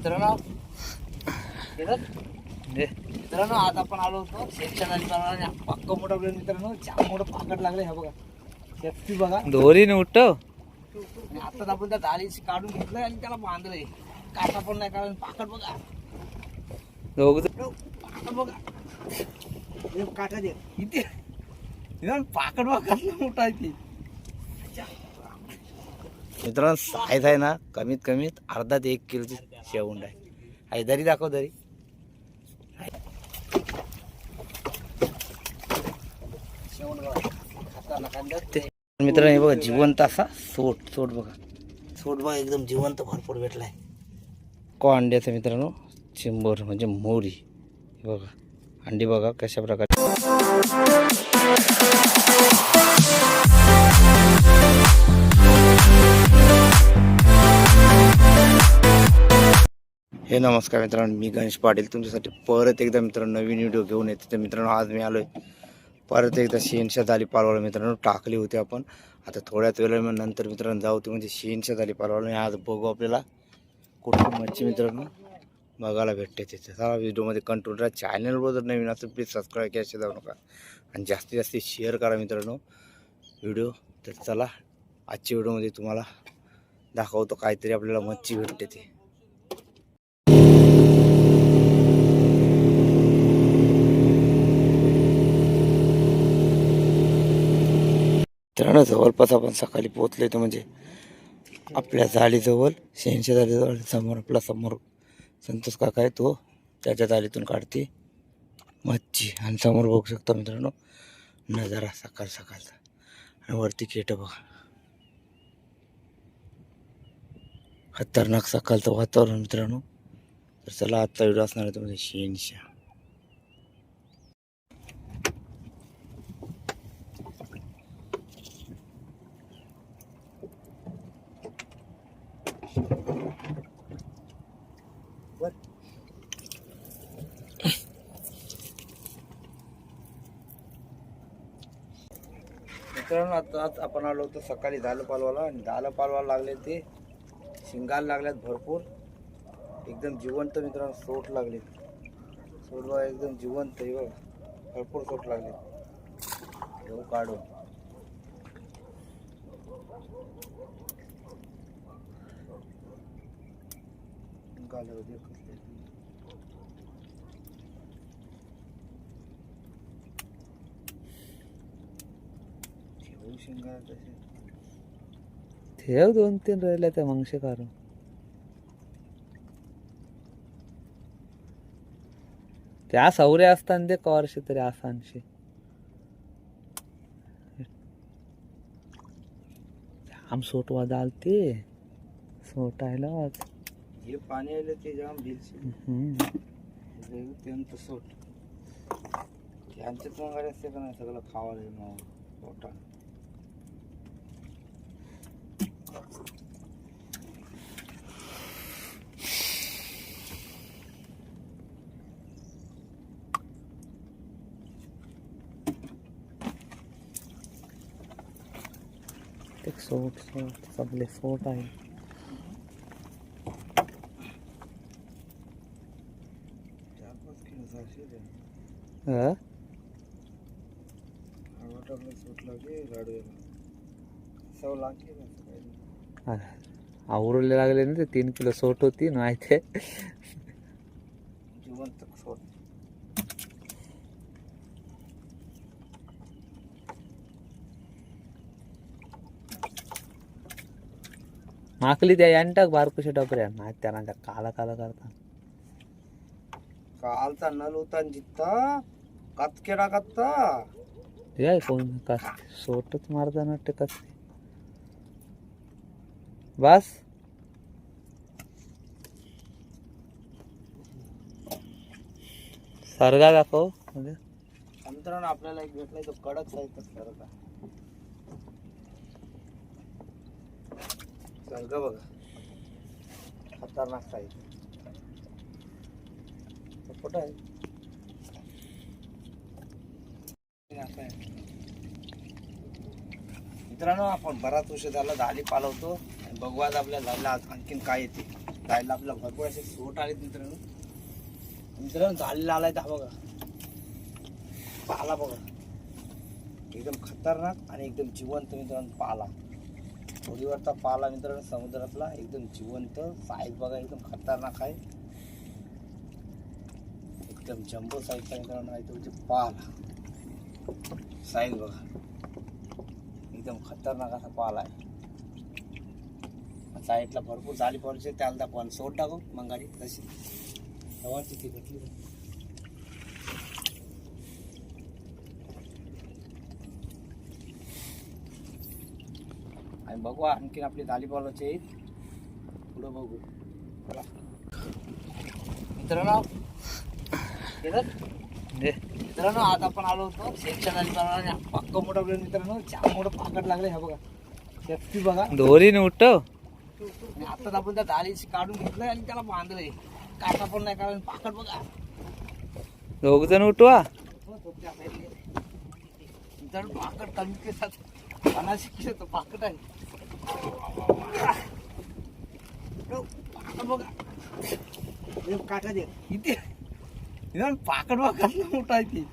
मित्रांनो मित्रांनो आज आपण आलो होतो शेतच्या पक्क मोठा मित्रांनो जाम मोठं पाकट लागलं हे बघा. शेती बघा. दोरीने उठव आणि आताच आपण त्या जाळीची काढून घेतलंय आणि त्याला बांधलंय. काटा पण नाही कारण पाकट बघा. पाकट बघा. काटा दे. इथे. बघा मोठा आहे ती. मित्रांनो साईज आहे ना कमीत कमीत अर्धा ते एक किलोची शेवंड आहे. आहे दरी दाखव दरी. मित्रांनो हे बघा जिवंत असा सोट सोट बघा. सोट बघा एकदम जिवंत भरपूर भेटलाय. अंड्याचं मित्रांनो चिंबर म्हणजे मोरी. बघा अंडी बघा कशा प्रकारे. हे नमस्कार मित्रांनो मी गणेश पाटील. तुमच्यासाठी परत एकदा मित्रांनो नवीन व्हिडिओ घेऊन येते. तर मित्रांनो आज मी आलोय. परत एकदा शेनशा झाली पालवाला मित्रांनो टाकली होती आपण. आता थोड्याच वेळा नंतर मित्रांनो जाऊ ते म्हणजे शेनशा झाली पालवाला. आज बघू आपल्याला कुठली मच्छी मित्रांनो बघायला भेटते तिथे चला व्हिडिओमध्ये कंट्रोल राहा चॅनलवर जर नवीन असेल प्लीज सबस्क्राईब करायचे जाऊ नका. आणि जास्तीत जास्त शेअर करा मित्रांनो व्हिडिओ तर चला आजच्या व्हिडिओमध्ये तुम्हाला दाखवतो काहीतरी आपल्याला मच्छी भेटते ते. मित्रांनो जवळपास आपण सकाळी पोहोचलो तर म्हणजे आपल्या जाळीजवळ शेणशे जाळीजवळ समोर आपला समोर संतोष काका आहे तो. त्याच्या जाळीतून काढते. मच्छी. आणि समोर बघू शकता मित्रांनो नजारा सकाळ सकाळचा. आणि वरती खेट बघा. खतरनाक सकाळचं वातावरण मित्रांनो. तर चला आजचा व्हिडिओ असणार आहे तो म्हणजे आताच आपण आलो होतो सकाळी झालं पालवाला आणि झालं पालवाला लागले ते. शिंगाला लागल्यात भरपूर. एकदम जिवंत मित्रांनो सोट लागले सोट बघा एकदम जिवंत आहे बघा. भरपूर सोट लागले घेऊ काढून. शिंगाला ठेवू दोन तीन राहिल्या त्या मागशे काढून त्या सौरे असताना ते कवर्षे तरी असानशे आम सोट वाजाल ते सोट आहे वाज. हे पाणी आलं ते जाम भिलशी हम्म. त्यांचं सोट. त्यांच्यात मग सगळं खावायला मग पोटा ते सोट सोट सगळे सोट आहे सोट लागली ना आवरले लागले ना ते तीन किलो सोट होती नाही ते. जिवंत सोट. माकली त्या यांटाक बारकुशे टपऱ्या नाही त्यांना त्या काला काला करता. कालचा नल होता जित्ता कातकेडा कात्ता कोण कस सोटच मारताना वाटते कस बस. सरगा दाखव म्हणजे? अंतरण आपल्याला एक भेटलाय तो कडक साहित्य सरगा. सरगा बघा. खतरनाक साहित्य कुठं आहे? मित्रांनो आपण बराच उशीर झाला झाली पालवतो. बघू आज आपल्या झाडला आणखीन काय येते. जायला आपल्याला भरपूर असे सोट आले मित्रांनो. मित्रांनो झालेला आलाय हा बघा. पाला बघा. एकदम खतरनाक आणि एकदम जिवंत मित्रांनो पाला. होडीवरचा पाला मित्रांनो समुद्रातला एकदम जिवंत. साईज बघा एकदम खतरनाक आहे. एकदम जम्बो साईजचा मित्रांनो आहे तो म्हणजे पाला. साईज बघा. एकदम खतरनाक असा पाला आहे. साईडला भरपूर झाली पडचे त्याला दाखवा सोड टाकू मग गाडी तशी. तेव्हाची ती भेटली. आणि बघू आणखीन आपली दाली बॉलाची आहेत पुढं बघू. चला. मित्रांनो? मित्रांनो आज आपण आलो होतो शेतच्या दाली बॉलाला पक्क मोठा मित्रांनो चार मोठं पाकट लागले हा बघा. शेती बघा. दोरीने उठव. आणि आताच आपण त्या दालीची काढून घेतलंय आणि त्याला बांधलंय. काटा पण नाही कारण पाकड बघा. दोघ जण उठवा. हो. जर पाकड कमी केसात किलो तो पाकड आहे. हो, पाकड बघा. हे काटा दे. इथे. पाकड बघा मोठा आहे ती.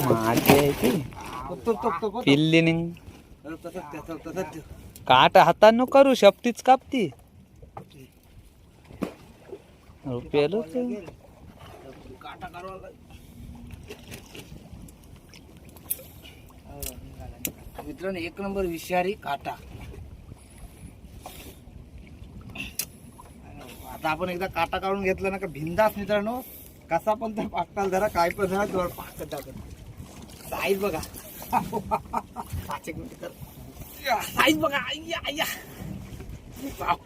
माझी आहे ती. तो पिल्ली निघ तसंच त्याचं तसंच. काट हातानं करू शपटीच कापती. रुपयाला काटा मित्रांनो एक नंबर विषारी काटा. आता आपण एकदा काटा काढून घेतला ना का भिंदास मित्रांनो कसा पण त्या पाकताल जरा काय पण जरा जोर पाकट टाकत साईज बघा. पाच एक मिनिट कर. बघा आय्या, आय्या. वाव.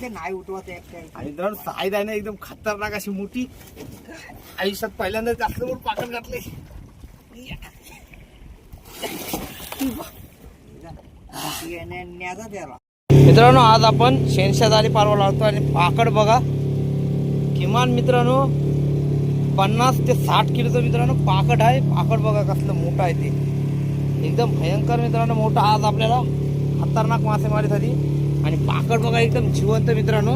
ते नाही उठवत आणि साईज आहे ना एकदम खतरनाक अशी मोठी आयुष्यात पहिल्यांदा जास्त मोठ पाकट घातले मित्रांनो आज आपण शेणशेजारी पारवा लावतो आणि पाकड बघा. किमान मित्रांनो पन्नास ते साठ किलोचं मित्रांनो पाकड आहे. पाकड बघा कसलं मोठं आहे ते. एकदम भयंकर मित्रांनो मोठं आज आपल्याला खतरनाक मासेमारीसाठी आणि पाकड बघा एकदम जिवंत मित्रांनो.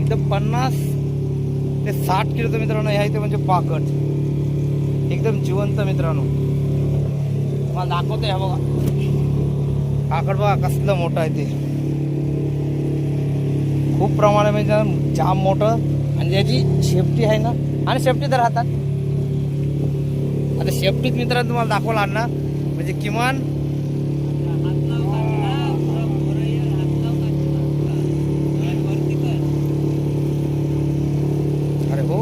एकदम पन्नास ते साठ किलोचं मित्रांनो ह्या इथे म्हणजे पाकड. एकदम जिवंत मित्रांनो. तुम्हाला दाखवतो ह्या बघा. पाकड बघा कसलं मोठं आहे ते. खूप प्रमाणामध्ये म्हणजे जाम मोठं. आणि याची शेफ्टी आहे ना. आणि शेफ्टी तर राहतात. आता शेफ्टीत मित्रांनो तुम्हाला दाखवला ना म्हणजे किमान अरे हो.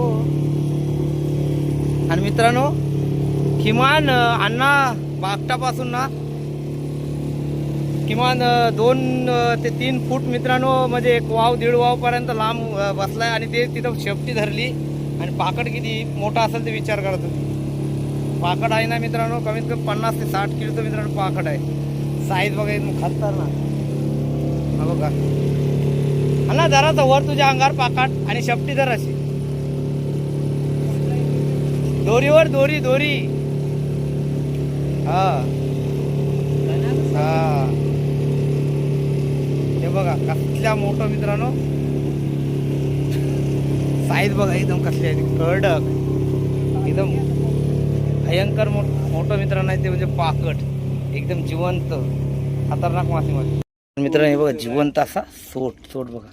आणि मित्रांनो किमान अण्णा बागटापासून ना किमान दोन ते तीन फूट मित्रांनो म्हणजे एक वाव दीड वाव पर्यंत लांब बसलाय आणि ते तिथं शेपटी धरली आणि पाकड किती मोठा असेल ते विचार करत होती. पाकड आहे ना मित्रांनो? कमीत कमी पन्नास ते साठ किलोचं मित्रांनो पाकड आहे. साईज बघा एकदम खतरनाक. हा बघा. हा ना जरासा वर तुझ्या अंगावर पाकाट आणि शेपटी जर अशी. दोरीवर दोरी दोरी. हा. हा. हे बघा कसल्या मोठं मित्रांनो. साईज बघा एकदम कसली आहे. कडक. एकदम भयंकर मोठ मोठं मित्रांनो ते म्हणजे पाकट. एकदम जिवंत खतरनाक मासेमारी मित्रांनो हे बघा जिवंत असा सोट सोट बघा.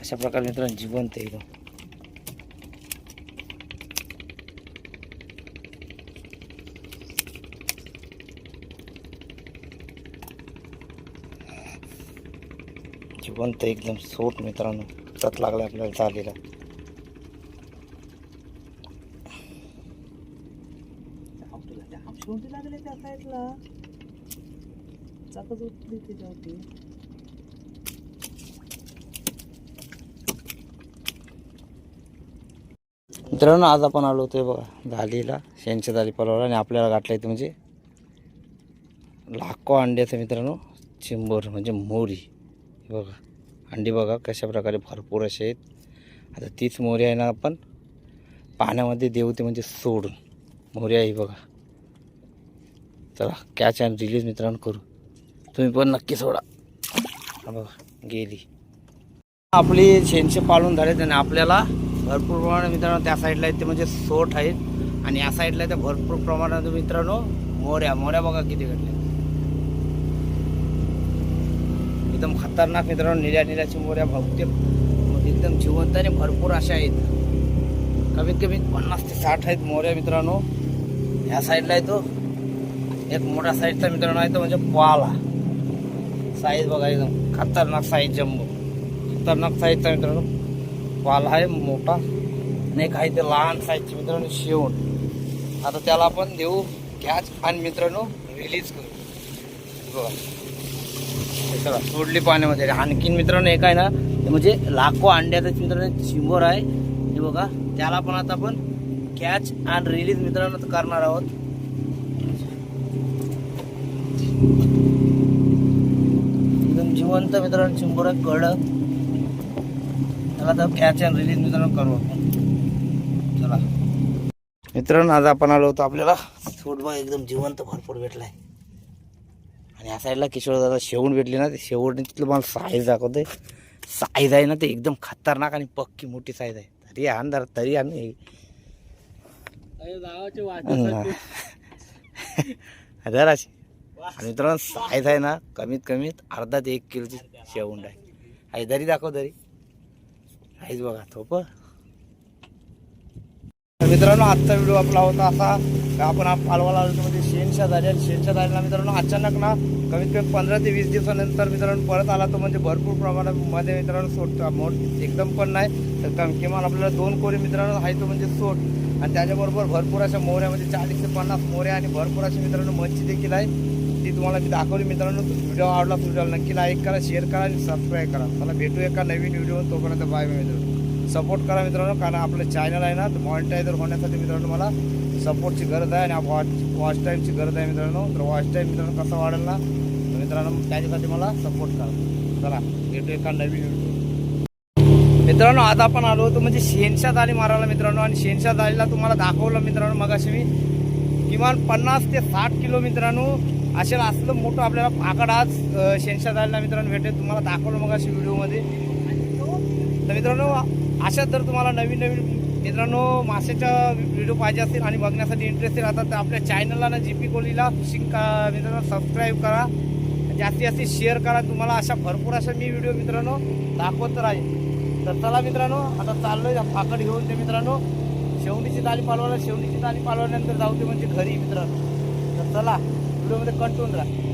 कशा प्रकारे मित्रांनो जिवंत आहे एकदम जिवंत एकदम सोट मित्रांनो. चत लागला आपल्याला झालेला. शेवटी लागले त्या साईडला? चाकच उठली त्याच्यावरती मित्रांनो आज आपण आलो होतो बघा दालीला शेणच्या दाली पलवला आणि आपल्याला गाठलं इथं म्हणजे लाखो अंड्याचं मित्रांनो. चिंबोर म्हणजे मोरी. बघा अंडी बघा कशा प्रकारे भरपूर असे आहेत. आता तीच मोरी आहे ना आपण पाण्यामध्ये देऊ ते म्हणजे सोडून. मोरी आहे ही बघा. चला कॅच अँड रिलीज मित्रांनो करू. तुम्ही पण नक्की सोडा. बघा गेली. आपली शेणशे पाळून झाले आणि आपल्याला भरपूर प्रमाणात मित्रांनो त्या साईडला आहेत ते म्हणजे सोट आहेत. आणि या साईडला त्या भरपूर प्रमाणात मित्रांनो मोऱ्या मोऱ्या बघा किती घडल्या. एकदम खतरनाक मित्रांनो निळ्या निऱ्याची मोऱ्या बहुतेक एकदम जिवंत आणि भरपूर अशा आहेत. कमीत कमी पन्नास ते साठ आहेत मोऱ्या मित्रांनो. ह्या साईडला आहे तो एक मोठा साईजचा मित्रांनो आहे तो म्हणजे पाला साईज बघा एकदम खतरनाक साईज जम्बो खतरनाक साईजचा मित्रांनो पाला आहे मोठा. आणि एक आहे ते लहान साईजचे मित्रांनो शेवण आता त्याला आपण देऊ कॅच आणि मित्रांनो रिलीज करू. बघा. हे चला सोडली पाण्यामध्ये. आणखीन मित्रांनो एक आहे ना ते म्हणजे लाखो अंड्याचा मित्रांनो चिंबोर आहे. हे बघा त्याला पण आता आपण कॅच आणि रिलीज मित्रांनो करणार आहोत. एकदम जिवंत मित्रांनो चिंबोर कळलं. त्याला आता कॅच अँड रिलीज मित्रांनो करू आपण. चला. मित्रांनो आज आपण आलो होतो आपल्याला. फुटबॉल एकदम जिवंत भरपूर भेटलाय. आणि या साईडला किशोर दादा शेवण भेटली ना ते शेवण तिथलं मला साईज दाखवते साईज आहे ना ते एकदम खतरनाक आणि पक्की मोठी साईज आहे. तरी आण जरा तरी आण. जरा अशी आणि मित्रांनो साईज आहे ना कमीत कमीत अर्धा ते एक किलोची शेवंड आहे. आई दरी दाखव दरी. आईच बघा थोप. मित्रांनो आजचा व्हिडिओ आपला होता असा आपण पालवाला आलो म्हणजे शेणच्या झाली आणि शेणशा झालेला मित्रांनो अचानक ना कमीत कमी पंधरा ते वीस दिवसानंतर मित्रांनो परत आला तो म्हणजे भरपूर प्रमाणामध्ये मित्रांनो सोडतो मोठ एकदम पण नाही तर किमान आपल्याला दोन कोरी मित्रांनो आहे तो म्हणजे सोड आणि त्याच्याबरोबर भरपूर अशा मोऱ्यामध्ये चाळीस ते पन्नास मोऱ्या आणि भरपूर अशा मित्रांनो मच्छी देखील आहे. ती तुम्हाला मी दाखवली मित्रांनो. व्हिडिओ आवडला व्हिडिओला नक्की लाईक करा शेअर करा आणि सबस्क्राईब करा. मला भेटू एका नवीन व्हिडिओ तोपर्यंत बाय मित्रांनो. सपोर्ट करा मित्रांनो कारण आपलं चॅनल आहे ना मॉनिटायझर होण्यासाठी मित्रांनो मला सपोर्टची गरज आहे आणि वॉच वॉच टाईमची गरज आहे मित्रांनो. तर वॉच टाईम मित्रांनो कसा वाढेल ना तर मित्रांनो त्याच्यासाठी मला सपोर्ट करा. चला भेटू एका नवीन व्हिडिओ मित्रांनो आज आपण आलो होतो म्हणजे शेनशा दाली मारायला मित्रांनो आणि शेनशा दालीला तुम्हाला दाखवलं मित्रांनो मगाशी मी. किमान पन्नास ते साठ किलो मित्रांनो असेल असलं मोठं आपल्याला पाकड आज शेनशा झालेला मित्रांनो भेटेल. तुम्हाला दाखवलं मग अशी व्हिडिओमध्ये तर मित्रांनो अशा जर तुम्हाला नवीन नवीन मित्रांनो माशाच्या व्हिडिओ पाहिजे असतील आणि बघण्यासाठी इंटरेस्टेड राहतात तर आपल्या चॅनलला ना जी पी कोहलीला फिशिंग का मित्रांनो सबस्क्राईब करा. जास्तीत जास्त शेअर करा. तुम्हाला अशा भरपूर अशा मी व्हिडिओ मित्रांनो दाखवत राहील तर चला मित्रांनो आता चाललोय. पाकड घेऊन ते मित्रांनो. शेवणीची दाली पालवायला शेवणीची दाली पालवल्यानंतर जाऊ ते म्हणजे घरी मित्रांनो. तर चला. व्हिडिओमध्ये कंटिन्यू राहा